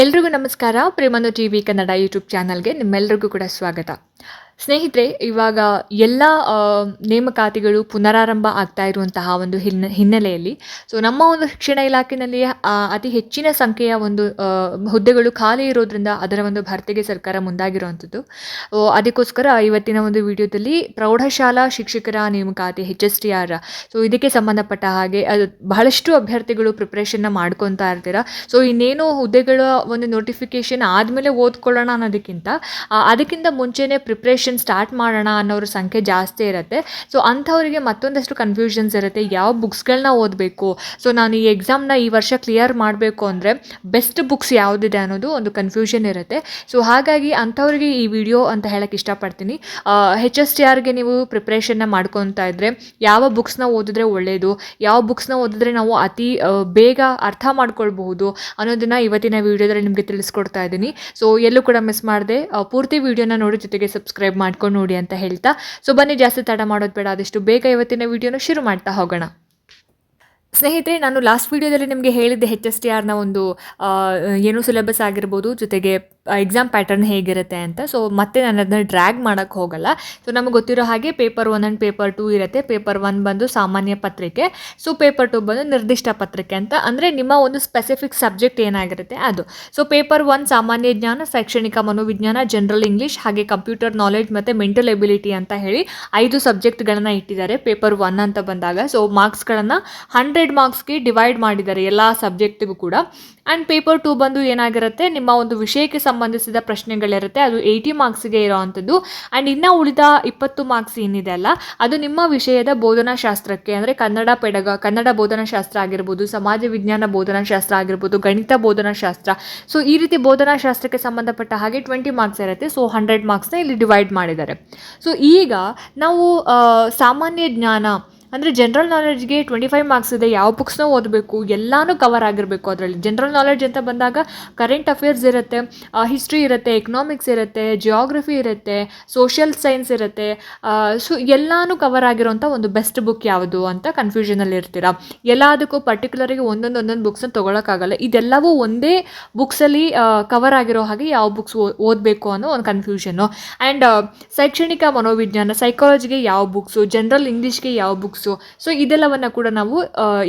ಎಲ್ರಿಗೂ ನಮಸ್ಕಾರ. ಪ್ರೇಮನು ಟಿ ವಿ ಕನ್ನಡ ಯೂಟ್ಯೂಬ್ ಚಾನಲ್ಗೆ ನಿಮ್ಮೆಲ್ರಿಗೂ ಕೂಡ ಸ್ವಾಗತ. ಸ್ನೇಹಿತರೆ, ಇವಾಗ ಎಲ್ಲ ನೇಮಕಾತಿಗಳು ಪುನರಾರಂಭ ಆಗ್ತಾ ಇರುವಂತಹ ಒಂದು ಹಿನ್ನೆ, ಹಿನ್ನೆಲೆಯಲ್ಲಿ. ಸೊ ನಮ್ಮ ಒಂದು ಶಿಕ್ಷಣ ಇಲಾಖೆಯಲ್ಲಿ ಅತಿ ಹೆಚ್ಚಿನ ಸಂಖ್ಯೆಯ ಒಂದು ಹುದ್ದೆಗಳು ಖಾಲಿ ಇರೋದ್ರಿಂದ ಅದರ ಒಂದು ಭರ್ತಿಗೆ ಸರ್ಕಾರ ಮುಂದಾಗಿರುವಂಥದ್ದು. ಅದಕ್ಕೋಸ್ಕರ ಇವತ್ತಿನ ಒಂದು ವಿಡಿಯೋದಲ್ಲಿ ಪ್ರೌಢಶಾಲಾ ಶಿಕ್ಷಕರ ನೇಮಕಾತಿ H S T R so ಇದಕ್ಕೆ ಸಂಬಂಧಪಟ್ಟ ಹಾಗೆ ಅದು ಬಹಳಷ್ಟು ಅಭ್ಯರ್ಥಿಗಳು ಪ್ರಿಪ್ರೇಷನ್ನ ಮಾಡ್ಕೊತಾ ಇರ್ತೀರ? ಸೊ ಇನ್ನೇನು ಹುದ್ದೆಗಳ ಒಂದು ನೋಟಿಫಿಕೇಶನ್ ಆದಮೇಲೆ ಓದ್ಕೊಳ್ಳೋಣ ಅನ್ನೋದಕ್ಕಿಂತ ಅದಕ್ಕಿಂತ ಮುಂಚೆನೇ ಪ್ರಿಪ್ರೇಷನ್ ಸ್ಟಾರ್ಟ್ ಮಾಡೋಣ ಅನ್ನೋರ ಸಂಖ್ಯೆ ಜಾಸ್ತಿ ಇರುತ್ತೆ. ಸೊ ಅಂಥವರಿಗೆ ಮತ್ತೊಂದಷ್ಟು ಕನ್ಫ್ಯೂಷನ್ಸ್ ಇರುತ್ತೆ. ಯಾವ ಬುಕ್ಸ್ಗಳನ್ನ ಓದಬೇಕು? ಸೊ ನಾನು ಈ ಎಕ್ಸಾಮ್ನ ಈ ವರ್ಷ ಕ್ಲಿಯರ್ ಮಾಡಬೇಕು ಅಂದರೆ ಬೆಸ್ಟ್ ಬುಕ್ಸ್ ಯಾವುದಿದೆ ಅನ್ನೋದು ಒಂದು ಕನ್ಫ್ಯೂಷನ್ ಇರುತ್ತೆ. ಸೊ ಹಾಗಾಗಿ ಅಂಥವ್ರಿಗೆ ಈ ವಿಡಿಯೋ ಅಂತ ಹೇಳಕ್ಕೆ ಇಷ್ಟಪಡ್ತೀನಿ. ಹೆಚ್ ಎಸ್ ಟಿ ಆರ್ಗೆ ನೀವು ಪ್ರಿಪ್ರೇಷನ್ನ ಮಾಡ್ಕೊತಾ ಇದ್ದರೆ ಯಾವ ಬುಕ್ಸ್ನ ಓದಿದ್ರೆ ಒಳ್ಳೆಯದು ಯಾವ ಬುಕ್ಸ್ನ ಓದಿದ್ರೆ ನಾವು ಅತಿ ಬೇಗ ಅರ್ಥ ಮಾಡ್ಕೊಳ್ಬಹುದು ಅನ್ನೋದನ್ನ ಇವತ್ತಿನ ವಿಡಿಯೋದಲ್ಲಿ ನಿಮಗೆ ತಿಳಿಸ್ಕೊಡ್ತಾ ಇದ್ದೀನಿ. ಸೊ ಎಲ್ಲೂ ಕೂಡ ಮಿಸ್ ಮಾಡಿದೆ. ಪೂರ್ತಿ ವಿಡಿಯೋನ ನೋಡಿ ಜೊತೆಗೆ ಸಬ್ಸ್ಕ್ರೈಬ್ ಮಾಡ್ಕೊಂಡು ನೋಡಿ ಅಂತ ಹೇಳ್ತಾ. ಸೊ ಬನ್ನಿ, ಜಾಸ್ತಿ ತಡ ಮಾಡೋದು ಬೇಡ, ಆದಷ್ಟು ಬೇಗ ಇವತ್ತಿನ ವಿಡಿಯೋನ ಶುರು ಮಾಡ್ತಾ ಹೋಗೋಣ. ಸ್ನೇಹಿತರೆ, ನಾನು ಲಾಸ್ಟ್ ವಿಡಿಯೋದಲ್ಲಿ ನಿಮಗೆ ಹೇಳಿದ್ದೆ ಹೆಚ್ ಎಸ್ ಟಿ ಆರ್ನ ಒಂದು ಏನು ಸಿಲೆಬಸ್ ಆಗಿರ್ಬೋದು, ಜೊತೆಗೆ ಎಕ್ಸಾಮ್ ಪ್ಯಾಟರ್ನ್ ಹೇಗಿರುತ್ತೆ ಅಂತ. ಸೊ ಮತ್ತೆ ನಾನು ಅದನ್ನ ಡ್ರ್ಯಾಗ್ ಮಾಡೋಕ್ಕೆ ಹೋಗಲ್ಲ. ಸೊ ನಮಗೆ ಗೊತ್ತಿರೋ ಹಾಗೆ paper one and paper two ಇರುತ್ತೆ. ಪೇಪರ್ ಒನ್ ಬಂದು ಸಾಮಾನ್ಯ ಪತ್ರಿಕೆ. ಸೊ ಪೇಪರ್ ಟು ಬಂದು ನಿರ್ದಿಷ್ಟ ಪತ್ರಿಕೆ ಅಂತ. ಅಂದರೆ ನಿಮ್ಮ ಒಂದು ಸ್ಪೆಸಿಫಿಕ್ ಸಬ್ಜೆಕ್ಟ್ ಏನಾಗಿರುತ್ತೆ ಅದು. ಸೊ ಪೇಪರ್ ಒನ್ ಸಾಮಾನ್ಯ ಜ್ಞಾನ, ಶೈಕ್ಷಣಿಕ ಮನೋವಿಜ್ಞಾನ ಜನರಲ್ ಇಂಗ್ಲೀಷ್ ಹಾಗೆ ಕಂಪ್ಯೂಟರ್ ನಾಲೆಜ್ ಮತ್ತು ಮೆಂಟಲ್ ಎಬಿಲಿಟಿ ಅಂತ ಹೇಳಿ ಐದು ಸಬ್ಜೆಕ್ಟ್ಗಳನ್ನು ಇಟ್ಟಿದ್ದಾರೆ. ಪೇಪರ್ ಒನ್ ಅಂತ ಬಂದಾಗ. ಸೊ ಮಾರ್ಕ್ಸ್ಗಳನ್ನು ಹಂಡ್ರೆಡ್ ಮಾರ್ಕ್ಸ್ಗೆ ಡಿವೈಡ್ ಮಾಡಿದ್ದಾರೆ ಎಲ್ಲ ಸಬ್ಜೆಕ್ಟಿಗೂ ಕೂಡ. ಆ್ಯಂಡ್ ಪೇಪರ್ ಟು ಬಂದು ಏನಾಗಿರುತ್ತೆ? ನಿಮ್ಮ ಒಂದು ವಿಷಯಕ್ಕೆ ಸಂಬಂಧಿಸಿದ ಪ್ರಶ್ನೆಗಳಿರುತ್ತೆ. ಅದು ಏಯ್ಟಿ ಮಾರ್ಕ್ಸ್ಗೆ ಇರೋವಂಥದ್ದು. ಆ್ಯಂಡ್ ಇನ್ನು ಉಳಿದ ಇಪ್ಪತ್ತು ಮಾರ್ಕ್ಸ್ ಏನಿದೆ ಅಲ್ಲ. ಅದು ನಿಮ್ಮ ವಿಷಯದ ಬೋಧನಾಶಾಸ್ತ್ರಕ್ಕೆ, ಅಂದರೆ ಕನ್ನಡ ಪೆಡಗ, ಕನ್ನಡ ಬೋಧನಾಶಾಸ್ತ್ರ ಆಗಿರ್ಬೋದು, ಸಮಾಜ ವಿಜ್ಞಾನ ಬೋಧನಾಶಾಸ್ತ್ರ ಆಗಿರ್ಬೋದು, ಗಣಿತ ಬೋಧನಾಶಾಸ್ತ್ರ. ಸೊ ಈ ರೀತಿ ಬೋಧನಾಶಾಸ್ತ್ರಕ್ಕೆ ಸಂಬಂಧಪಟ್ಟ ಹಾಗೆ ಟ್ವೆಂಟಿ ಮಾರ್ಕ್ಸ್ ಇರುತ್ತೆ. ಸೊ ಹಂಡ್ರೆಡ್ ಮಾರ್ಕ್ಸ್ನ ಇಲ್ಲಿ ಡಿವೈಡ್ ಮಾಡಿದ್ದಾರೆ. ಸೊ ಈಗ ನಾವು ಸಾಮಾನ್ಯ ಜ್ಞಾನ ಅಂದರೆ ಜನರಲ್ ನಾಲೆಡ್ಜ್ಗೆ ಟ್ವೆಂಟಿ ಫೈವ್ ಮಾರ್ಕ್ಸ್ ಇದೆ, ಯಾವ ಬುಕ್ಸ್ನ ಓದಬೇಕು, ಎಲ್ಲನೂ ಕವರ್ ಆಗಿರಬೇಕು ಅದರಲ್ಲಿ. ಜನರಲ್ ನಾಲೆಡ್ಜ್ ಅಂತ ಬಂದಾಗ ಕರೆಂಟ್ ಅಫೇರ್ಸ್ ಇರುತ್ತೆ ಹಿಸ್ಟ್ರಿ ಇರುತ್ತೆ ಎಕನಾಮಿಕ್ಸ್ ಇರುತ್ತೆ ಜಿಯೋಗ್ರಫಿ ಇರುತ್ತೆ ಸೋಷಿಯಲ್ ಸೈನ್ಸ್ ಇರುತ್ತೆ ಸೊ ಎಲ್ಲನೂ ಕವರ್ ಆಗಿರೋಂಥ ಒಂದು ಬೆಸ್ಟ್ ಬುಕ್ ಯಾವುದು ಅಂತ ಕನ್ಫ್ಯೂಷನಲ್ಲಿ ಇರ್ತೀರ. ಎಲ್ಲದಕ್ಕೂ ಪರ್ಟಿಕ್ಯುಲರಿಗೆ ಒಂದೊಂದು ಒಂದೊಂದು ಬುಕ್ಸ್ನ ತೊಗೊಳಕ್ಕಾಗಲ್ಲ. ಇದೆಲ್ಲವೂ ಒಂದೇ ಬುಕ್ಸಲ್ಲಿ ಕವರ್ ಆಗಿರೋ ಹಾಗೆ ಯಾವ ಬುಕ್ಸ್ ಓದಬೇಕು ಅನ್ನೋ ಒಂದು ಕನ್ಫ್ಯೂಷನ್ನು ಆ್ಯಂಡ್ ಶೈಕ್ಷಣಿಕ ಮನೋವಿಜ್ಞಾನ ಸೈಕಾಲಜಿಗೆ ಯಾವ ಬುಕ್ಸು ಜನರಲ್ ಇಂಗ್ಲೀಷ್ಗೆ ಯಾವ ಬುಕ್ಸು ಸೊ ಇದೆಲ್ಲವನ್ನು ಕೂಡ ನಾವು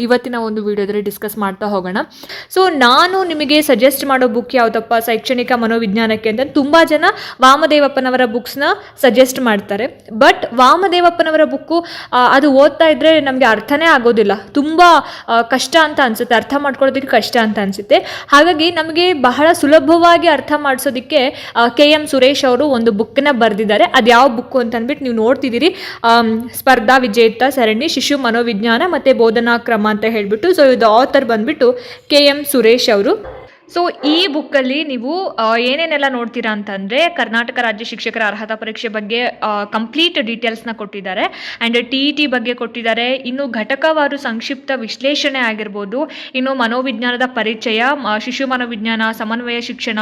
ಇವತ್ತಿನ ಒಂದು ವಿಡಿಯೋದಲ್ಲಿ ಡಿಸ್ಕಸ್ ಮಾಡ್ತಾ ಹೋಗೋಣ. ಸೊ ನಾನು ನಿಮಗೆ ಸಜೆಸ್ಟ್ ಮಾಡೋ ಬುಕ್ ಯಾವುದಪ್ಪ? ಶೈಕ್ಷಣಿಕ ಮನೋವಿಜ್ಞಾನಕ್ಕೆ ಅಂತ ತುಂಬ ಜನ ವಾಮದೇವಪ್ಪನವರ ಬುಕ್ಸ್ನ ಸಜೆಸ್ಟ್ ಮಾಡ್ತಾರೆ. ಬಟ್ ವಾಮದೇವಪ್ಪನವರ ಬುಕ್ಕು ಅದು ಓದ್ತಾ ಇದ್ರೆ ನಮಗೆ ಅರ್ಥನೇ ಆಗೋದಿಲ್ಲ. ತುಂಬ ಕಷ್ಟ ಅಂತ ಅನಿಸುತ್ತೆ. ಅರ್ಥ ಮಾಡ್ಕೊಳ್ಳೋದಕ್ಕೆ ಕಷ್ಟ ಅಂತ ಅನಿಸುತ್ತೆ. ಹಾಗಾಗಿ ನಮಗೆ ಬಹಳ ಸುಲಭವಾಗಿ ಅರ್ಥ ಮಾಡಿಸೋದಕ್ಕೆ ಕೆ ಎಂ ಸುರೇಶ್ ಅವರು ಒಂದು ಬುಕ್ಕನ್ನ ಬರೆದಿದ್ದಾರೆ. ಅದು ಯಾವ ಬುಕ್ ಅಂತ ಅಂದ್ಬಿಟ್ಟು ನೀವು ನೋಡ್ತಿದ್ದೀರಿ. ಸ್ಪರ್ಧಾ ವಿಜೇತ ಸರಣಿ ಶಿಶು ಮನೋವಿಜ್ಞಾನ ಮತ್ತು ಬೋಧನಾ ಕ್ರಮ ಅಂತ ಹೇಳಿಬಿಟ್ಟು ಸೊ ಇದು ಆಥರ್ ಬಂದ್ಬಿಟ್ಟು ಕೆ ಎಂ ಸುರೇಶ್ ಅವರು. ಸೊ ಈ ಬುಕ್ಕಲ್ಲಿ ನೀವು ಏನೇನೆಲ್ಲ ನೋಡ್ತೀರಾ ಅಂತಂದರೆ ಕರ್ನಾಟಕ ರಾಜ್ಯ ಶಿಕ್ಷಕರ ಅರ್ಹತಾ ಪರೀಕ್ಷೆ ಬಗ್ಗೆ ಕಂಪ್ಲೀಟ್ ಡೀಟೇಲ್ಸ್ನ ಕೊಟ್ಟಿದ್ದಾರೆ. ಆ್ಯಂಡ್ ಟಿ ಇ ಟಿ ಬಗ್ಗೆ ಕೊಟ್ಟಿದ್ದಾರೆ. ಇನ್ನು ಘಟಕವಾರು ಸಂಕ್ಷಿಪ್ತ ವಿಶ್ಲೇಷಣೆ ಆಗಿರ್ಬೋದು. ಇನ್ನು ಮನೋವಿಜ್ಞಾನದ ಪರಿಚಯ ಶಿಶು ಮನೋವಿಜ್ಞಾನ, ಸಮನ್ವಯ ಶಿಕ್ಷಣ,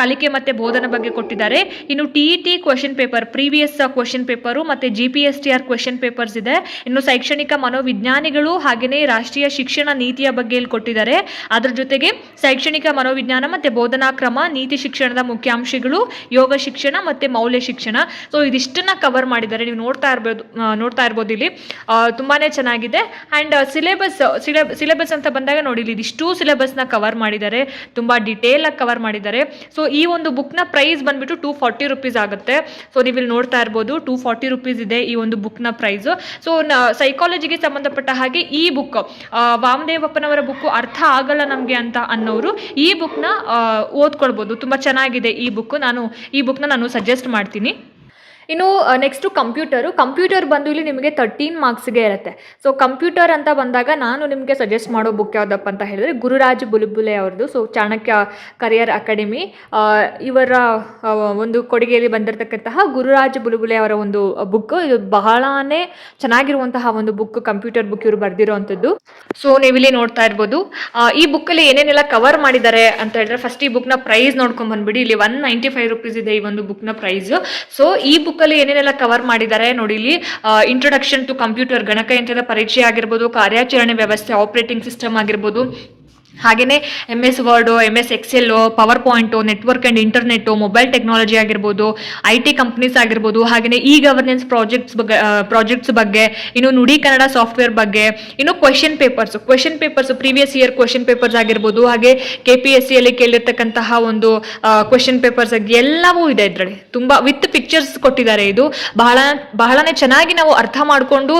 ಕಲಿಕೆ ಮತ್ತು ಬೋಧನೆ ಬಗ್ಗೆ ಕೊಟ್ಟಿದ್ದಾರೆ. ಇನ್ನು T E T question paper previous question paper ಮತ್ತು G P S T R question papers ಇದೆ. ಇನ್ನು ಶೈಕ್ಷಣಿಕ ಮನೋವಿಜ್ಞಾನಿಗಳು ಹಾಗೆಯೇ ರಾಷ್ಟ್ರೀಯ ಶಿಕ್ಷಣ ನೀತಿಯ ಬಗ್ಗೆ ಕೊಟ್ಟಿದ್ದಾರೆ. ಅದರ ಜೊತೆಗೆ ಶೈಕ್ಷಣಿಕ ಮನೋವಿಜ್ಞಾನ ಮತ್ತು ಬೋಧನಾ ಕ್ರಮ ನೀತಿ ಶಿಕ್ಷಣದ ಮುಖ್ಯಾಂಶಗಳು, ಯೋಗ ಶಿಕ್ಷಣ ಮತ್ತು ಮೌಲ್ಯ ಶಿಕ್ಷಣ. ಸೊ ಇದಿಷ್ಟನ್ನ ಕವರ್ ಮಾಡಿದ್ದಾರೆ. ನೀವು ನೋಡ್ತಾ ಇರ್ಬೋದು ನೋಡ್ತಾ ಇರ್ಬೋದು ಇಲ್ಲಿ. ತುಂಬಾ ಚೆನ್ನಾಗಿದೆ. ಆ್ಯಂಡ್ ಸಿಲೆಬಸ್ ಸಿಲೆಬಸ್ ಅಂತ ಬಂದಾಗ ನೋಡಿ ಇಲ್ಲಿ ಇದಿಷ್ಟು ಸಿಲೆಬಸ್ನ ಕವರ್ ಮಾಡಿದ್ದಾರೆ. ತುಂಬ ಡಿಟೇಲ್ ಆಗಿ ಕವರ್ ಮಾಡಿದ್ದಾರೆ. ಸೊ ಈ ಒಂದು ಬುಕ್ನ ಪ್ರೈಸ್ ಬಂದ್ಬಿಟ್ಟು ಟೂ ಫಾರ್ಟಿ ರುಪೀಸ್ ಆಗುತ್ತೆ. ಸೊ ನೀವು ಇಲ್ಲಿ ನೋಡ್ತಾ ಇರ್ಬೋದು ಟೂ ಫಾರ್ಟಿ ರುಪೀಸ್ ಇದೆ ಈ ಒಂದು ಬುಕ್ನ ಪ್ರೈಸ್ ಸೊ ಸೈಕಾಲಜಿಗೆ ಸಂಬಂಧಪಟ್ಟ ಹಾಗೆ ಈ ಬುಕ್ ವಾಮದೇವಪ್ಪನವರ ಬುಕ್ ಅರ್ಥ ಆಗಲ್ಲ ನಮಗೆ ಅಂತ ಅನ್ನೋರು ಈ ಬುಕ್ನ ಓದ್ಕೊಳ್ಬೋದು. ತುಂಬ ಚೆನ್ನಾಗಿದೆ ಈ ಬುಕ್ ನಾನು ಈ ಬುಕ್ನ ನಾನು ಸಜೆಸ್ಟ್ ಮಾಡ್ತೀನಿ. ಇನ್ನು ನೆಕ್ಸ್ಟು ಕಂಪ್ಯೂಟರು ಕಂಪ್ಯೂಟರ್ ಬಂದು ಇಲ್ಲಿ ನಿಮಗೆ ತರ್ಟೀನ್ ಮಾರ್ಕ್ಸ್ಗೆ ಇರುತ್ತೆ. ಸೊ ಕಂಪ್ಯೂಟರ್ ಅಂತ ಬಂದಾಗ ನಾನು ನಿಮಗೆ ಸಜೆಸ್ಟ್ ಮಾಡೋ ಬುಕ್ ಯಾವುದಪ್ಪ ಅಂತ ಹೇಳಿದ್ರೆ ಗುರುರಾಜ್ ಬುಲುಬುಲೆ ಅವ್ರದ್ದು. ಸೊ ಚಾಣಕ್ಯ ಕರಿಯರ್ ಅಕಾಡೆಮಿ ಇವರ ಒಂದು ಕೊಡುಗೆಯಲ್ಲಿ ಬಂದಿರತಕ್ಕಂತಹ ಗುರುರಾಜ್ ಬುಲುಬುಲೆ ಅವರ ಒಂದು ಬುಕ್ ಇದು ಬಹಳನೇ ಚೆನ್ನಾಗಿರುವಂತಹ ಒಂದು ಬುಕ್ ಕಂಪ್ಯೂಟರ್ ಬುಕ್ ಇವರು ಬರೆದಿರುವಂಥದ್ದು ಸೊ ನೀವಿಲ್ಲಿ ನೋಡ್ತಾ ಇರ್ಬೋದು. ಈ ಬುಕ್ಕಲ್ಲಿ ಏನೇನೆಲ್ಲ ಕವರ್ ಮಾಡಿದ್ದಾರೆ ಅಂತ ಹೇಳಿದ್ರೆ ಫಸ್ಟ್ ಈ ಬುಕ್ನ ಪ್ರೈಸ್ ನೋಡ್ಕೊಂಡ್ ಬಂದ್ಬಿಡಿ. ಇಲ್ಲಿ ಒನ್ ನೈಂಟಿ ಫೈವ್ ರುಪೀಸ್ ಇದೆ ಈ ಒಂದು ಬುಕ್ನ ಪ್ರೈಸ್ ಸೊ ಈ ಬುಕ್ಕಲ್ಲಿ ಏನೇನೆಲ್ಲ ಕವರ್ ಮಾಡಿದ್ದಾರೆ ನೋಡಿ ಇಲ್ಲಿ ಇಂಟ್ರೊಡಕ್ಷನ್ ಟು ಕಂಪ್ಯೂಟರ್ ಗಣಕಯಂತ್ರದ ಪರಿಚಯ ಆಗಿರ್ಬೋದು, ಕಾರ್ಯಾಚರಣೆ ವ್ಯವಸ್ಥೆ ಆಪರೇಟಿಂಗ್ ಸಿಸ್ಟಮ್ ಆಗಿರ್ಬೋದು ಹಾಗೆಯೇ M S word M S excel power point network and internet mobile technology ಆಗಿರ್ಬೋದು ಐ ಟಿ ಕಂಪ್ನೀಸ್ ಆಗಿರ್ಬೋದು ಹಾಗೆಯೇ ಇ ಗವರ್ನೆನ್ಸ್ ಪ್ರಾಜೆಕ್ಟ್ಸ್ ಬಗ್ಗೆ ಪ್ರಾಜೆಕ್ಟ್ಸ್ ಬಗ್ಗೆ, ಇನ್ನು ನುಡಿ ಕನ್ನಡ ಸಾಫ್ಟ್ವೇರ್ ಬಗ್ಗೆ, ಇನ್ನು question papers question papers previous year question papers ಆಗಿರ್ಬೋದು, ಹಾಗೆ ಕೆ ಪಿ ಎಸ್ ಸಿಯಲ್ಲಿ ಕೇಳಿರ್ತಕ್ಕಂತಹ ಒಂದು ಕ್ವೆಶನ್ ಪೇಪರ್ಸ್ ಎಲ್ಲವೂ ಇದೆ ಇದರಲ್ಲಿ. ತುಂಬ ವಿತ್ ಪಿಕ್ಚರ್ಸ್ ಕೊಟ್ಟಿದ್ದಾರೆ ಇದು. ಬಹಳ, ಬಹಳನೇ ಚೆನ್ನಾಗಿ ನಾವು ಅರ್ಥ ಮಾಡಿಕೊಂಡು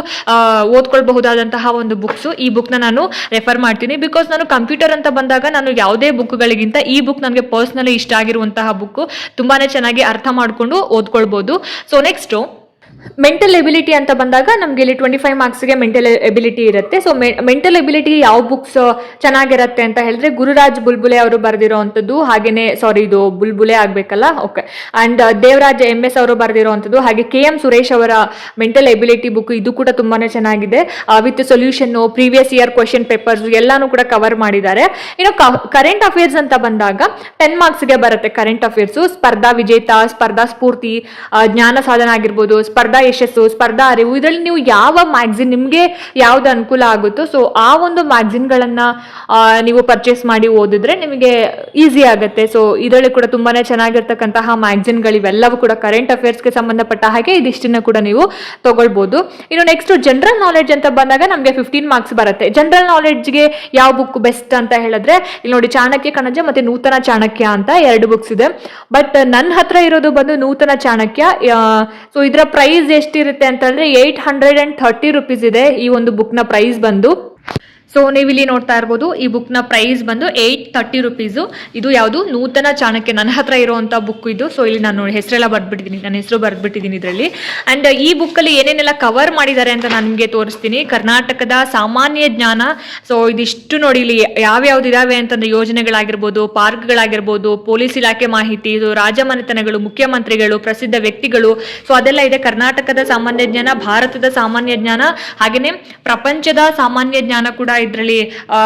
ಓದ್ಕೊಳ್ಬಹುದಾದಂತಹ ಒಂದು ಬುಕ್ಸು ಈ ಬುಕ್ನ ನಾನು ರೆಫರ್ ಮಾಡ್ತೀನಿ ಬಿಕಾಸ್ ನಾನು ಕಂಪ್ಯೂಟರ್ ಅಂತ ಬಂದಾಗ ನಾನು ಯಾವುದೇ ಬುಕ್ಗಳಿಗಿಂತ ಈ ಬುಕ್ ನನಗೆ ಪರ್ಸ್ನಲಿ ಇಷ್ಟ ಆಗಿರುವಂತಹ ಬುಕ್ ತುಂಬಾನೇ ಚೆನ್ನಾಗಿ ಅರ್ಥ ಮಾಡಿಕೊಂಡು ಓದ್ಕೊಳ್ಬಹುದು ಸೊ ನೆಕ್ಸ್ಟು ಮೆಂಟಲ್ ಎಬಿಲಿಟಿ ಅಂತ ಬಂದಾಗ ನಮಗೆ ಇಲ್ಲಿ ಟ್ವೆಂಟಿ ಫೈವ್ ಮಾರ್ಕ್ಸ್ಗೆ ಮೆಂಟಲ್ ಎಬಿಲಿಟಿ ಇರುತ್ತೆ. ಸೊ ಮೆಂಟಲ್ ಎಬಿಲಿಟಿ ಯಾವ ಬುಕ್ಸ್ ಚೆನ್ನಾಗಿರುತ್ತೆ ಅಂತ ಹೇಳಿದ್ರೆ ಗುರುರಾಜ್ ಬುಲ್ಬುಲೆ ಅವರು ಬರೆದಿರೋವಂಥದ್ದು. ಹಾಗೇನೆ ಸಾರಿ ಇದು ಬುಲ್ಬುಲೆ ಆಗಬೇಕಲ್ಲ? Okay and Devaraj M S ಅವರು ಬರೆದಿರೋವಂಥದ್ದು. ಹಾಗೆ ಕೆ ಎಂ ಸುರೇಶ್ ಅವರ ಮೆಂಟಲ್ ಎಬಿಲಿಟಿ ಬುಕ್ ಇದು ಕೂಡ ತುಂಬಾನೇ ಚೆನ್ನಾಗಿದೆ. With solution previous year question papers ಎಲ್ಲಾನು ಕೂಡ ಕವರ್ ಮಾಡಿದ್ದಾರೆ. ಇನ್ನು ಕರೆಂಟ್ ಅಫೇರ್ಸ್ ಅಂತ ಬಂದಾಗ ಟೆನ್ ಮಾರ್ಕ್ಸ್ಗೆ ಬರುತ್ತೆ ಕರೆಂಟ್ ಅಫೇರ್ಸು ಸ್ಪರ್ಧಾ ವಿಜೇತ, ಸ್ಪರ್ಧಾ ಸ್ಫೂರ್ತಿ ಜ್ಞಾನ ಸಾಧನ ಆಗಿರ್ಬೋದು, ಸ್ಪರ್ಧಾ ಯಶಸ್ಸು, ಸ್ಪರ್ಧಾ ಅರಿವು, ಇದರಲ್ಲಿ ನೀವು ಯಾವ ಮ್ಯಾಗ್ಝಿನ್ ನಿಮಗೆ ಯಾವ್ದು ಅನುಕೂಲ ಆಗುತ್ತೋ ಸೊ ಆ ಒಂದು ಮ್ಯಾಗ್ಝಿನ್ಗಳನ್ನು ನೀವು ಪರ್ಚೇಸ್ ಮಾಡಿ ಓದಿದ್ರೆ ನಿಮಗೆ ಈಸಿ ಆಗುತ್ತೆ. ಸೊ ಇದರಲ್ಲಿ ಕೂಡ ತುಂಬಾನೇ ಚೆನ್ನಾಗಿರ್ತಕ್ಕಂತಹ ಮ್ಯಾಗ್ಝಿನ್ಗಳು ಇವೆಲ್ಲವೂ ಕೂಡ ಕರೆಂಟ್ ಅಫೇರ್ಸ್ಗೆ ಸಂಬಂಧಪಟ್ಟ ಹಾಗೆ ಇದಿಷ್ಟನ್ನ ಕೂಡ ನೀವು ತಗೊಳ್ಬೋದು. ಇನ್ನು ನೆಕ್ಸ್ಟ್ ಜನರಲ್ ನಾಲೆಡ್ಜ್ ಅಂತ ಬಂದಾಗ ನಮಗೆ ಫಿಫ್ಟೀನ್ ಮಾರ್ಕ್ಸ್ ಬರುತ್ತೆ. ಜನರಲ್ ನಾಲೆಡ್ಜ್ಗೆ ಯಾವ ಬುಕ್ ಬೆಸ್ಟ್ ಅಂತ ಹೇಳಿದ್ರೆ, ಇಲ್ಲಿ ನೋಡಿ ಚಾಣಕ್ಯ ಕಣಜ ಮತ್ತೆ ನೂತನ ಚಾಣಕ್ಯ ಅಂತ ಎರಡು ಬುಕ್ಸ್ ಇದೆ. ಬಟ್ ನನ್ನ ಹತ್ರ ಇರೋದು ಬಂದು ನೂತನ ಚಾಣಕ್ಯ ಸೊ ಇದರ ಪ್ರೈಸ್ ಎಷ್ಟಿರುತ್ತೆ ಅಂತಂದ್ರೆ eight hundred and thirty rupees ಇದೆ ಈ ಒಂದು ಬುಕ್ನ ಪ್ರೈಸ್ ಬಂದು. ಸೊ ನೀವು ಇಲ್ಲಿ ನೋಡ್ತಾ ಇರ್ಬೋದು, ಈ ಬುಕ್ನ ಪ್ರೈಸ್ ಬಂದು ಏಯ್ಟ್ ತರ್ಟಿ ರುಪೀಸು ಇದು ಯಾವುದು? ನೂತನ ಚಾಣಕ್ಯ, ನನ್ನ ಹತ್ರ ಇರುವಂಥ ಬುಕ್ ಇದು. ಸೊ ಇಲ್ಲಿ ನಾನು ಹೆಸರೆಲ್ಲ ಬರ್ದ್ಬಿಟ್ಟಿದ್ದೀನಿ ನನ್ನ ಹೆಸರು ಬರ್ದ್ಬಿಟ್ಟಿದ್ದೀನಿ ಇದರಲ್ಲಿ. ಆ್ಯಂಡ್ ಈ ಬುಕ್ಕಲ್ಲಿ ಏನೇನೆಲ್ಲ ಕವರ್ ಮಾಡಿದ್ದಾರೆ ಅಂತ ನಾನು ನಿಮಗೆ ತೋರಿಸ್ತೀನಿ. ಕರ್ನಾಟಕದ ಸಾಮಾನ್ಯ ಜ್ಞಾನ. ಸೊ ಇದಿಷ್ಟು ನೋಡಿ, ಇಲ್ಲಿ ಯಾವ್ಯಾವ್ದು ಇದಾವೆ ಅಂತಂದ್ರೆ ಯೋಜನೆಗಳಾಗಿರ್ಬೋದು, ಪಾರ್ಕ್ಗಳಾಗಿರ್ಬೋದು, ಪೊಲೀಸ್ ಇಲಾಖೆ ಮಾಹಿತಿ, ಇದು ರಾಜಮನೆತನಗಳು, ಮುಖ್ಯಮಂತ್ರಿಗಳು, ಪ್ರಸಿದ್ಧ ವ್ಯಕ್ತಿಗಳು. ಸೊ ಅದೆಲ್ಲ ಇದೆ. ಕರ್ನಾಟಕದ ಸಾಮಾನ್ಯ ಜ್ಞಾನ, ಭಾರತದ ಸಾಮಾನ್ಯ ಜ್ಞಾನ. ಹಾಗೆಯೇ ಪ್ರಪಂಚದ ಸಾಮಾನ್ಯ ಜ್ಞಾನ ಕೂಡ ಇದರಲ್ಲಿ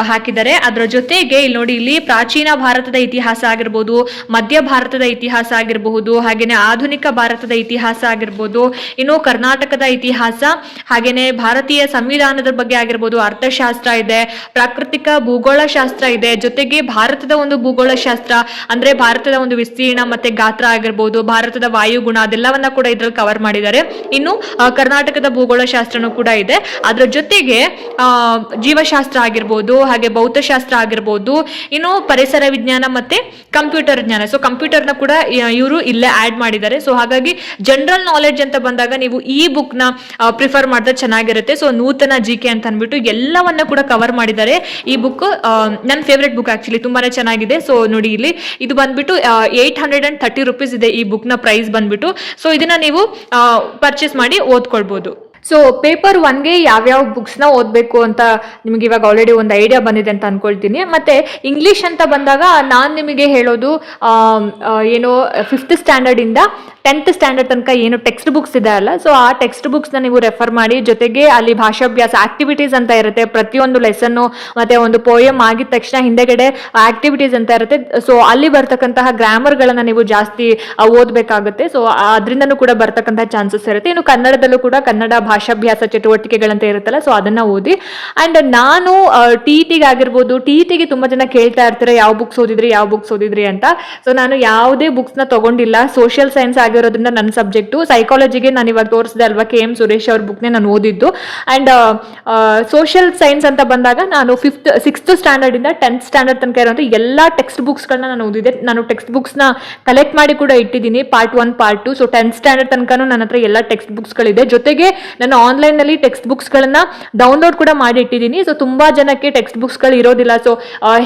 ಹಾಕಿದ್ದಾರೆ. ಅದರ ಜೊತೆಗೆ ಇಲ್ಲಿ ನೋಡಿ ಇಲ್ಲಿ ಪ್ರಾಚೀನ ಭಾರತದ ಇತಿಹಾಸ ಆಗಿರ್ಬೋದು ಮಧ್ಯ ಭಾರತದ ಇತಿಹಾಸ ಆಗಿರಬಹುದು ಹಾಗೇನೆ ಆಧುನಿಕ ಭಾರತದ ಇತಿಹಾಸ ಆಗಿರ್ಬೋದು ಇನ್ನು ಕರ್ನಾಟಕದ ಇತಿಹಾಸ ಹಾಗೇನೆ ಭಾರತೀಯ ಸಂವಿಧಾನದ ಬಗ್ಗೆ ಆಗಿರ್ಬೋದು ಅರ್ಥಶಾಸ್ತ್ರ ಇದೆ ಪ್ರಾಕೃತಿಕ ಭೂಗೋಳಶಾಸ್ತ್ರ ಇದೆ ಜೊತೆಗೆ ಭಾರತದ ಒಂದು ಭೂಗೋಳಶಾಸ್ತ್ರ ಅಂದ್ರೆ ಭಾರತದ ಒಂದು ವಿಸ್ತೀರ್ಣ ಮತ್ತೆ ಗಾತ್ರ ಆಗಿರ್ಬೋದು ಭಾರತದ ವಾಯುಗುಣ ಅದೆಲ್ಲವನ್ನ ಕೂಡ ಇದ್ರಲ್ಲಿ ಕವರ್ ಮಾಡಿದ್ದಾರೆ. ಇನ್ನು ಕರ್ನಾಟಕದ ಕರ್ನಾಟಕದ ಭೂಗೋಳಶಾಸ್ತ್ರನೂ ಕೂಡ ಇದೆ. ಅದರ ಜೊತೆಗೆ ಆ, ಜೀವಶಾಸ್ತ್ರ ಆಗಿರ್ಬೋದು, ಹಾಗೆ ಭೌತಶಾಸ್ತ್ರ ಆಗಿರ್ಬೋದು, ಇನ್ನು ಪರಿಸರ ವಿಜ್ಞಾನ ಮತ್ತೆ ಕಂಪ್ಯೂಟರ್ ಜ್ಞಾನ ಸೊ ಕಂಪ್ಯೂಟರ್ನ ಕೂಡ ಇವರು ಇಲ್ಲೇ ಆಡ್ ಮಾಡಿದ್ದಾರೆ. ಸೊ ಹಾಗಾಗಿ ಜನರಲ್ ನಾಲೆಡ್ಜ್ ಅಂತ ಬಂದಾಗ ನೀವು ಈ ಬುಕ್ನ ಪ್ರಿಫರ್ ಮಾಡಿದ್ರೆ ಚೆನ್ನಾಗಿರುತ್ತೆ. ಸೊ ನೂತನ ಜಿ ಕೆ ಅಂತ ಅಂದ್ಬಿಟ್ಟು ಎಲ್ಲವನ್ನ ಕೂಡ ಕವರ್ ಮಾಡಿದ್ದಾರೆ. ಈ ಬುಕ್ ನನ್ನ ಫೇವ್ರೆಟ್ ಬುಕ್ ಆಕ್ಚುಲಿ ತುಂಬಾನೇ ಚೆನ್ನಾಗಿದೆ. ಸೊ ನೋಡಿ ಇಲ್ಲಿ, ಇದು ಬಂದ್ಬಿಟ್ಟು eight hundred and thirty rupees ಇದೆ ಈ ಬುಕ್ನ ಪ್ರೈಸ್ ಬಂದ್ಬಿಟ್ಟು. ಸೊ ಇದನ್ನ ನೀವು ಪರ್ಚೇಸ್ ಮಾಡಿ ಓದ್ಕೊಳ್ಬೋದು. ಸೊ ಪೇಪರ್ ಒನ್ಗೆ ಯಾವ್ಯಾವ ಬುಕ್ಸ್ನ ಓದಬೇಕು ಅಂತ ನಿಮಗೆ ಇವಾಗ ಆಲ್ರೆಡಿ ಒಂದು ಐಡಿಯಾ ಬಂದಿದೆ ಅಂತ ಅನ್ಕೊಳ್ತೀನಿ. ಮತ್ತೆ ಇಂಗ್ಲಿಷ್ ಅಂತ ಬಂದಾಗ ನಾನು ನಿಮಗೆ ಹೇಳೋದು ಏನು ಫಿಫ್ತ್ ಸ್ಟ್ಯಾಂಡರ್ಡಿಂದ ಟೆಂತ್ ಸ್ಟ್ಯಾಂಡರ್ಡ್ ತನಕ ಏನು ಟೆಕ್ಸ್ಟ್ ಬುಕ್ಸ್ ಇದೆ ಅಲ್ಲ ಸೊ ಆ ಟೆಕ್ಸ್ಟ್ ಬುಕ್ಸ್ನ ನೀವು ರೆಫರ್ ಮಾಡಿ, ಜೊತೆಗೆ ಅಲ್ಲಿ ಭಾಷಾಭ್ಯಾಸ ಆಕ್ಟಿವಿಟೀಸ್ ಅಂತ ಇರುತ್ತೆ. ಪ್ರತಿಯೊಂದು ಲೆಸನ್ನು ಮತ್ತೆ ಒಂದು ಪೋಯಮ್ ಆಗಿದ ತಕ್ಷಣ ಹಿಂದೆಗಡೆ ಆಕ್ಟಿವಿಟೀಸ್ ಅಂತ ಇರುತ್ತೆ. ಸೊ ಅಲ್ಲಿ ಬರ್ತಕ್ಕಂತಹ ಗ್ರಾಮರ್ಗಳನ್ನ ನೀವು ಜಾಸ್ತಿ ಓದಬೇಕಾಗುತ್ತೆ. ಸೊ ಅದರಿಂದನೂ ಕೂಡ ಬರ್ತಕ್ಕಂತಹ ಚಾನ್ಸಸ್ ಇರುತ್ತೆ. ಇನ್ನು ಕನ್ನಡದಲ್ಲೂ ಕೂಡ ಕನ್ನಡ ಭಾಷಾಭ್ಯಾಸ ಚಟುವಟಿಕೆಗಳಂತ ಇರುತ್ತಲ್ಲ ಸೊ ಅದನ್ನ ಓದಿ. ಅಂಡ್ ನಾನು ಟಿ ಟಿಗೆ ಆಗಿರ್ಬೋದು ಟಿ ಟಿಗೆ ತುಂಬಾ ಜನ ಕೇಳ್ತಾ ಇರ್ತಾರೆ, ಯಾವ ಬುಕ್ಸ್ ಓದಿದ್ರಿ, ಯಾವ ಬುಕ್ಸ್ ಓದಿದ್ರಿ ಅಂತ. ಸೊ ನಾನು ಯಾವುದೇ ಬುಕ್ಸ್ನ ತಗೊಂಡಿಲ್ಲ. ಸೋಷಿಯಲ್ ಸೈನ್ಸ್ ಆಗಿರೋದ್ರಿಂದ ನನ್ನ ಸಬ್ಜೆಕ್ಟು. ಸೈಕಾಲಜಿಗೆ ನಾನು ಇವಾಗ ತೋರಿಸಿದೆ ಅಲ್ವಾ ಕೆ ಎಂ ಸುರೇಶ್ ಅವ್ರ ಬುಕ್ನೇ ನಾನು ಓದಿದ್ದು. ಆ್ಯಂಡ್ ಸೋಷಿಯಲ್ ಸೈನ್ಸ್ ಅಂತ ಬಂದಾಗ ನಾನು ಫಿಫ್ತ್ ಸಿಕ್ಸ್ತ್ ಸ್ಟ್ಯಾಂಡರ್ಡಿಂದ ಟೆಂತ್ ಸ್ಟ್ಯಾಂಡರ್ಡ್ ತನಕ ಇರೋಂಥ ಎಲ್ಲ ಟೆಕ್ಸ್ಟ್ ಬುಕ್ಸ್ಗಳನ್ನ ನಾನು ಓದಿದೆ ನಾನು ಟೆಕ್ಸ್ಟ್ ಬುಕ್ಸ್ನ ಕಲೆಕ್ಟ್ ಮಾಡಿ ಕೂಡ ಇಟ್ಟಿದ್ದೀನಿ. Part one part two so tenth standard ತನಕನೂ ನನ್ನ ಹತ್ರ ಎಲ್ಲ ಟೆಕ್ಸ್ಟ್ ಬುಕ್ಸ್ಗಳಿದೆ ಜೊತೆಗೆ ನಾನು ಆನ್ಲೈನಲ್ಲಿ ಟೆಕ್ಸ್ಟ್ ಬುಕ್ಸ್ಗಳನ್ನು ಡೌನ್ಲೋಡ್ ಕೂಡ ಮಾಡಿ ಇಟ್ಟಿದ್ದೀನಿ. ಸೊ ತುಂಬ ಜನಕ್ಕೆ ಟೆಕ್ಸ್ಟ್ ಬುಕ್ಸ್ಗಳು ಇರೋದಿಲ್ಲ. ಸೊ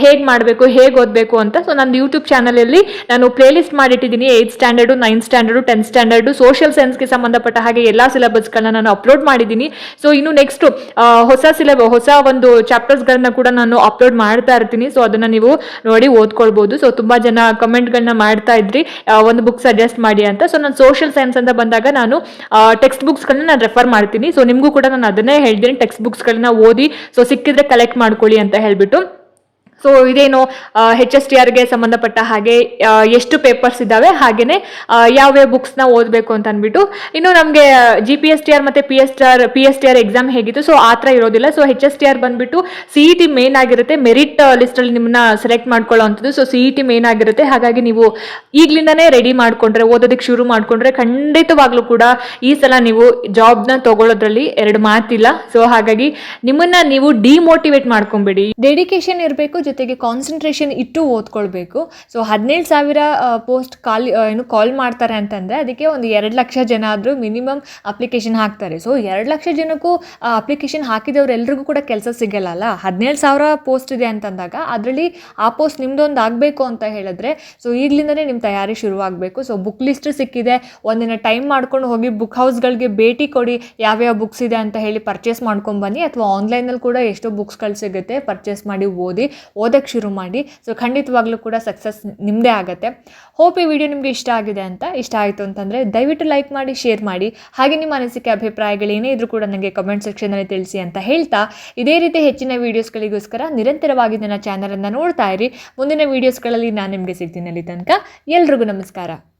ಹೇಗೆ ಮಾಡಬೇಕು, ಹೇಗೆ ಓದಬೇಕು ಅಂತ. ಸೊ ನನ್ನ ಯೂಟ್ಯೂಬ್ ಚಾನಲಲ್ಲಿ ನಾನು playlist ಮಾಡಿಟ್ಟಿದ್ದೀನಿ eighth standard ninth standard tenth standard social ಸೈನ್ಸ್ಗೆ ಸಂಬಂಧಪಟ್ಟ ಹಾಗೆ ಎಲ್ಲ ಸಿಲೆಬಸ್ಗಳನ್ನ ನಾನು ಅಪ್ಲೋಡ್ ಮಾಡಿದ್ದೀನಿ. ಸೊ ಇನ್ನು ನೆಕ್ಸ್ಟ್ ಹೊಸ ಸಿಲೆಬ ಹೊಸ ಒಂದು ಚಾಪ್ಟರ್ಸ್ಗಳನ್ನ ಕೂಡ ನಾನು ಅಪ್ಲೋಡ್ ಮಾಡ್ತಾ ಇರ್ತೀನಿ. ಸೊ ಅದನ್ನ ನೀವು ನೋಡಿ ಓದ್ಕೊಳ್ಬೋದು. ಸೊ ತುಂಬಾ ಜನ ಕಮೆಂಟ್ಗಳನ್ನ ಮಾಡ್ತಾ ಇದ್ರಿ. ಒಂದು ಬುಕ್ ಸಜೆಸ್ಟ್ ಮಾಡಿ ಅಂತ. ಸೊ ನಾನು ಸೋಷಿಯಲ್ ಸೈನ್ಸ್ ಅಂತ ಬಂದಾಗ ನಾನು ಟೆಕ್ಸ್ಟ್ ಬುಕ್ಸ್ಗಳನ್ನ ನಾನು ರೆಫರ್ ಮಾಡ್ತೀನಿ. ಸೊ ನಿಮಗೂ ಕೂಡ ನಾನು ಅದನ್ನೇ ಹೇಳ್ತೀನಿ. ಟೆಕ್ಸ್ಟ್ ಬುಕ್ಸ್ಗಳನ್ನ ಓದಿ ಸೊ ಸಿಕ್ಕಿದ್ರೆ ಕಲೆಕ್ಟ್ ಮಾಡ್ಕೊಳ್ಳಿ ಅಂತ ಹೇಳ್ಬಿಟ್ಟು. ಸೊ ಇದೇನು ಹೆಚ್ ಎಸ್ ಟಿ ಆರ್ಗೆ ಸಂಬಂಧಪಟ್ಟ ಹಾಗೆ ಎಷ್ಟು ಪೇಪರ್ಸ್ ಇದ್ದಾವೆ ಹಾಗೆಯೇ ಯಾವ್ಯಾವ ಬುಕ್ಸ್ನ ಓದಬೇಕು ಅಂತ ಅಂದ್ಬಿಟ್ಟು, ಇನ್ನು ನಮಗೆ G P S T R ಮತ್ತು P S T R P S T R exam ಹೇಗಿತ್ತು ಸೊ ಆ ಥರ ಇರೋದಿಲ್ಲ. So H S T R ಬಂದ್ಬಿಟ್ಟು ಸಿ ಇ ಟಿ ಮೇನ್ ಆಗಿರುತ್ತೆ ಮೆರಿಟ್ ಲಿಸ್ಟಲ್ಲಿ ನಿಮ್ಮನ್ನ ಸೆಲೆಕ್ಟ್ ಮಾಡ್ಕೊಳ್ಳೋ ಅಂಥದ್ದು so C E T main ಆಗಿರುತ್ತೆ. ಹಾಗಾಗಿ ನೀವು ಈಗಲಿಂದನೇ ರೆಡಿ ಮಾಡ್ಕೊಂಡ್ರೆ, ಓದೋದಕ್ಕೆ ಶುರು ಮಾಡ್ಕೊಂಡ್ರೆ, ಖಂಡಿತವಾಗ್ಲೂ ಕೂಡ ಈ ಸಲ ನೀವು ಜಾಬ್ನ ತಗೊಳ್ಳೋದ್ರಲ್ಲಿ ಎರಡು ಮಾತಿಲ್ಲ. ಸೊ ಹಾಗಾಗಿ ನಿಮ್ಮನ್ನ ನೀವು ಡಿಮೋಟಿವೇಟ್ ಮಾಡ್ಕೊಂಬಿಡಿ. ಡೆಡಿಕೇಶನ್ ಇರಬೇಕು ಜೊತೆಗೆ ಕಾನ್ಸಂಟ್ರೇಷನ್ ಇಟ್ಟು ಓದ್ಕೊಳ್ಬೇಕು. ಸೊ ಹದಿನೇಳು ಸಾವಿರ ಪೋಸ್ಟ್ ಕಾಲ್ ಏನು ಕಾಲ್ ಮಾಡ್ತಾರೆ ಅಂತಂದರೆ ಅದಕ್ಕೆ ಒಂದು ಎರಡು ಲಕ್ಷ ಜನ ಆದರೂ ಮಿನಿಮಮ್ ಅಪ್ಲಿಕೇಶನ್ ಹಾಕ್ತಾರೆ. ಸೊ ಎರಡು ಲಕ್ಷ ಜನಕ್ಕೂ ಅಪ್ಲಿಕೇಶನ್ ಹಾಕಿದವರೆಲ್ಲರಿಗೂ ಕೂಡ ಕೆಲಸ ಸಿಗಲ್ಲಲ್ಲ ಹದಿನೇಳು ಸಾವಿರ ಪೋಸ್ಟ್ ಇದೆ ಅಂತಂದಾಗ ಅದರಲ್ಲಿ ಆ ಪೋಸ್ಟ್ ನಿಮ್ಮದೊಂದು ಆಗಬೇಕು ಅಂತ ಹೇಳಿದ್ರೆ ಸೊ ಈಗಲಿಂದನೇ ನಿಮ್ಮ ತಯಾರಿ ಶುರುವಾಗಬೇಕು. ಸೊ ಬುಕ್ ಲಿಸ್ಟ್ ಸಿಕ್ಕಿದೆ, ಒಂದಿನ ಟೈಮ್ ಮಾಡ್ಕೊಂಡು ಹೋಗಿ ಬುಕ್ ಹೌಸ್ಗಳಿಗೆ ಭೇಟಿ ಕೊಡಿ, ಯಾವ್ಯಾವ ಬುಕ್ಸ್ ಇದೆ ಅಂತ ಹೇಳಿ ಪರ್ಚೇಸ್ ಮಾಡ್ಕೊಂಡು ಬನ್ನಿ. ಅಥವಾ ಆನ್ಲೈನಲ್ಲಿ ಕೂಡ ಎಷ್ಟೋ ಬುಕ್ಸ್ಗಳು ಸಿಗುತ್ತೆ ಪರ್ಚೇಸ್ ಮಾಡಿ ಓದಿ ಓದೋಕ್ಕೆ ಶುರು ಮಾಡಿ. ಸೊ ಖಂಡಿತವಾಗ್ಲೂ ಕೂಡ ಸಕ್ಸಸ್ ನಿಮ್ಮದೇ ಆಗುತ್ತೆ. ಹೋಪ್ ಈ ವಿಡಿಯೋ ನಿಮಗೆ ಇಷ್ಟ ಆಗಿದೆ ಅಂತ, ಇಷ್ಟ ಆಯಿತು ಅಂತಂದರೆ ದಯವಿಟ್ಟು ಲೈಕ್ ಮಾಡಿ ಶೇರ್ ಮಾಡಿ. ಹಾಗೆ ನಿಮ್ಮ ಅನಿಸಿಕೆ, ಅಭಿಪ್ರಾಯಗಳು ಏನೇ ಇದ್ರೂ ಕೂಡ ನನಗೆ ಕಮೆಂಟ್ ಸೆಕ್ಷನಲ್ಲಿ ತಿಳಿಸಿ ಅಂತ ಹೇಳ್ತಾ. ಇದೇ ರೀತಿ ಹೆಚ್ಚಿನ ವೀಡಿಯೋಸ್ಗಳಿಗೋಸ್ಕರ ನಿರಂತರವಾಗಿ ನನ್ನ ಚಾನಲನ್ನು ನೋಡ್ತಾ ಇರಿ. ಮುಂದಿನ ವೀಡಿಯೋಸ್ಗಳಲ್ಲಿ ನಾನು ನಿಮಗೆ ಸಿಗ್ತೀನಿ ಅಲ್ಲಿ ತನಕ. ಎಲ್ರಿಗೂ ನಮಸ್ಕಾರ.